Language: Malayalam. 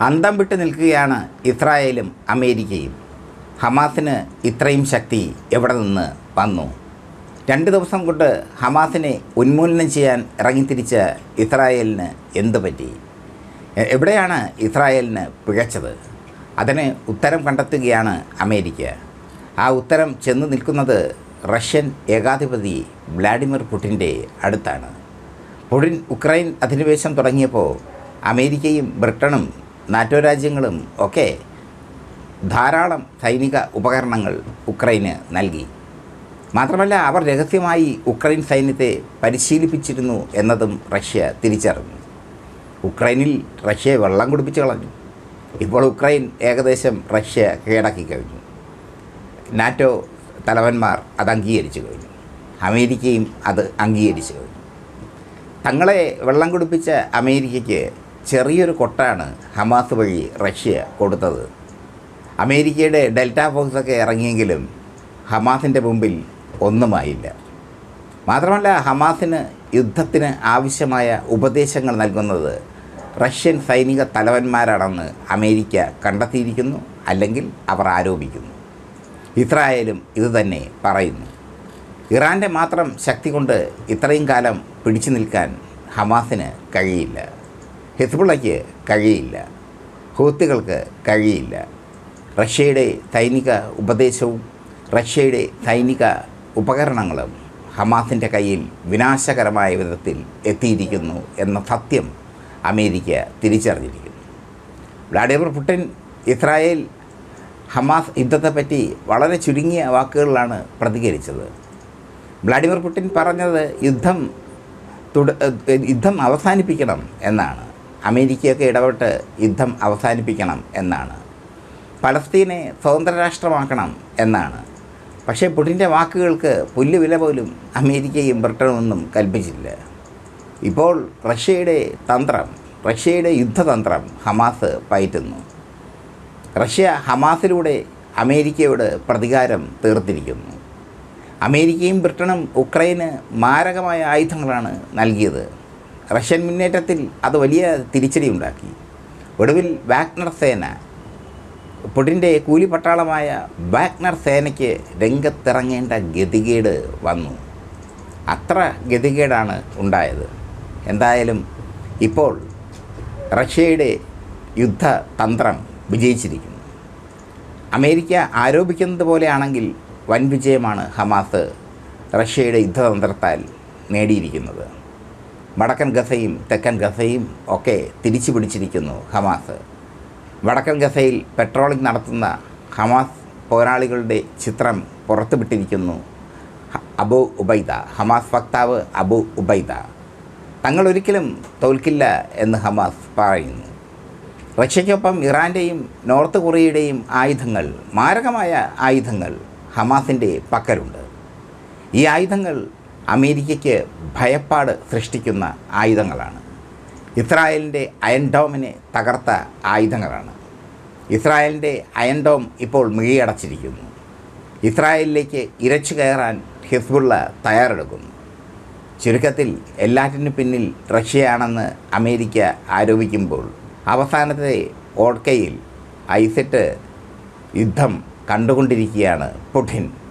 അന്തം വിട്ട് നിൽക്കുകയാണ് ഇസ്രായേലും അമേരിക്കയും. ഹമാസിന് ഇത്രയും ശക്തി എവിടെ നിന്ന് വന്നു? രണ്ട് ദിവസം കൊണ്ട് ഹമാസിനെ ഉന്മൂലനം ചെയ്യാൻ ഇറങ്ങിത്തിരിച്ച ഇസ്രായേലിന് എന്ത് പറ്റി? എവിടെയാണ് ഇസ്രായേലിന് പിഴച്ചത്? അതിന് ഉത്തരം കണ്ടെത്തുകയാണ് അമേരിക്ക. ആ ഉത്തരം ചെന്ന് നിൽക്കുന്നത് റഷ്യൻ ഏകാധിപതി വ്ളാഡിമിർ പുടിന്റെ അടുത്താണ്. പുടിൻ ഉക്രൈൻ അധിനിവേശം തുടങ്ങിയപ്പോൾ അമേരിക്കയും ബ്രിട്ടനും നാറ്റോ രാജ്യങ്ങളും ഒക്കെ ധാരാളം സൈനിക ഉപകരണങ്ങൾ ഉക്രൈന് നൽകി. മാത്രമല്ല അവർ രഹസ്യമായി ഉക്രൈൻ സൈന്യത്തെ പരിശീലിപ്പിച്ചിരുന്നു എന്നതും റഷ്യ തിരിച്ചറിഞ്ഞു. ഉക്രൈനിൽ റഷ്യയെ വെള്ളം കുടിപ്പിച്ച് കളഞ്ഞു. ഇപ്പോൾ ഉക്രൈൻ ഏകദേശം റഷ്യ കീഴടക്കി കഴിഞ്ഞു. നാറ്റോ തലവന്മാർ അത് അംഗീകരിച്ചു കഴിഞ്ഞു. അമേരിക്കയും അത് അംഗീകരിച്ചു കഴിഞ്ഞു. തങ്ങളെ വെള്ളം കുടിപ്പിച്ച അമേരിക്കയ്ക്ക് ചെറിയൊരു കൊട്ടാണ് ഹമാസ് വഴി റഷ്യ കൊടുത്തത്. അമേരിക്കയുടെ ഡെൽറ്റ ഫോക്സൊക്കെ ഇറങ്ങിയെങ്കിലും ഹമാസിന്റെ മുമ്പിൽ ഒന്നുമായില്ല. മാത്രമല്ല ഹമാസിന് യുദ്ധത്തിന് ആവശ്യമായ ഉപദേശങ്ങൾ നൽകുന്നത് റഷ്യൻ സൈനിക തലവന്മാരാണെന്ന് അമേരിക്ക കണ്ടെത്തിയിരിക്കുന്നു അല്ലെങ്കിൽ അവർ ആരോപിക്കുന്നു. ഇസ്രായേലും ഇതുതന്നെ പറയുന്നു. ഇറാന്റെ മാത്രം ശക്തി കൊണ്ട് ഇത്രയും കാലം പിടിച്ചു നിൽക്കാൻ ഹമാസിന് കഴിയില്ല. ഹിസ്ബുള്ളയ്ക്ക് കഴിയില്ല. ഹൂത്തികൾക്ക് കഴിയില്ല. റഷ്യയുടെ സൈനിക ഉപദേശവും റഷ്യയുടെ സൈനിക ഉപകരണങ്ങളും ഹമാസിന്റെ കയ്യിൽ വിനാശകരമായ വിധത്തിൽ എത്തിയിരിക്കുന്നു എന്ന സത്യം അമേരിക്ക തിരിച്ചറിഞ്ഞിരിക്കുന്നു. വ്ളാഡിമിർ പുടിൻ ഇസ്രായേൽ ഹമാസ് യുദ്ധത്തെപ്പറ്റി വളരെ ചുരുങ്ങിയ വാക്കുകളിലാണ് പ്രതികരിച്ചത്. വ്ളാഡിമിർ പുടിൻ പറഞ്ഞത് യുദ്ധം യുദ്ധം അവസാനിപ്പിക്കണം എന്നാണ്. അമേരിക്കയൊക്കെ ഇടപെട്ട് യുദ്ധം അവസാനിപ്പിക്കണം എന്നാണ്. പലസ്തീനെ സ്വതന്ത്ര രാഷ്ട്രമാക്കണം എന്നാണ്. പക്ഷേ പുടിന്റെ വാക്കുകൾക്ക് പുല്ലുവില പോലും അമേരിക്കയും ബ്രിട്ടനും ഒന്നും കൽപ്പിച്ചില്ല. ഇപ്പോൾ റഷ്യയുടെ തന്ത്രം റഷ്യയുടെ യുദ്ധതന്ത്രം ഹമാസ് പയറ്റുന്നു. റഷ്യ ഹമാസിലൂടെ അമേരിക്കയോട് പ്രതികാരം തീർത്തിരിക്കുന്നു. അമേരിക്കയും ബ്രിട്ടനും ഉക്രൈന് മാരകമായ ആയുധങ്ങളാണ് നൽകിയത്. റഷ്യൻ മുന്നേറ്റത്തിൽ അത് വലിയ തിരിച്ചടി ഉണ്ടാക്കി. ഒടുവിൽ വാഗ്നർ സേന പുടിന്റെ കൂലിപ്പട്ടാളമായ വാഗ്നർ സേനയ്ക്ക് രംഗത്തിറങ്ങേണ്ട ഗതികേട് വന്നു. അത്ര ഗതികേടാണ് ഉണ്ടായത്. എന്തായാലും ഇപ്പോൾ റഷ്യയുടെ യുദ്ധതന്ത്രം വിജയിച്ചിരിക്കുന്നു. അമേരിക്ക ആരോപിക്കുന്നത് പോലെയാണെങ്കിൽ വൻ വിജയമാണ് ഹമാസ് റഷ്യയുടെ യുദ്ധതന്ത്രത്താൽ നേടിയിരിക്കുന്നത്. വടക്കൻ ഗസയും തെക്കൻ ഗസയും ഒക്കെ തിരിച്ചു പിടിച്ചിരിക്കുന്നു ഹമാസ്. വടക്കൻ ഗസയിൽ പെട്രോളിംഗ് നടത്തുന്ന ഹമാസ് പോരാളികളുടെ ചിത്രം പുറത്തുവിട്ടിരിക്കുന്നു വിട്ടിരിക്കുന്നു അബു ഉബൈദ. ഹമാസ് വക്താവ് അബു ഉബൈദ. തങ്ങൾ ഒരിക്കലും തോൽക്കില്ല എന്ന് ഹമാസ് പറയുന്നു. റഷ്യയ്ക്കൊപ്പം ഇറാന്റെയും നോർത്ത് കൊറിയയുടെയും ആയുധങ്ങൾ മാരകമായ ആയുധങ്ങൾ ഹമാസിന്റെ പക്കലുണ്ട്. ഈ ആയുധങ്ങൾ അമേരിക്കയ്ക്ക് ഭയപ്പാട് സൃഷ്ടിക്കുന്ന ആയുധങ്ങളാണ്. ഇസ്രായേലിന്റെ അയൻഡോമിനെ തകർത്ത ആയുധങ്ങളാണ്. ഇസ്രായേലിന്റെ അയൻഡോം ഇപ്പോൾ മിഴിയടച്ചിരിക്കുന്നു ഇസ്രായേലിലേക്ക് ഇരച്ചു കയറാൻ ഹിസ്ബുള്ള തയ്യാറെടുക്കുന്നു. ചുരുക്കത്തിൽ എല്ലാറ്റിനു പിന്നിൽ റഷ്യയാണെന്ന് അമേരിക്ക ആരോപിക്കുമ്പോൾ അവസാനത്തെ ഓഡ്കയിൽ ഐസെറ്റ് യുദ്ധം കണ്ടുകൊണ്ടിരിക്കുകയാണ് പുടിൻ.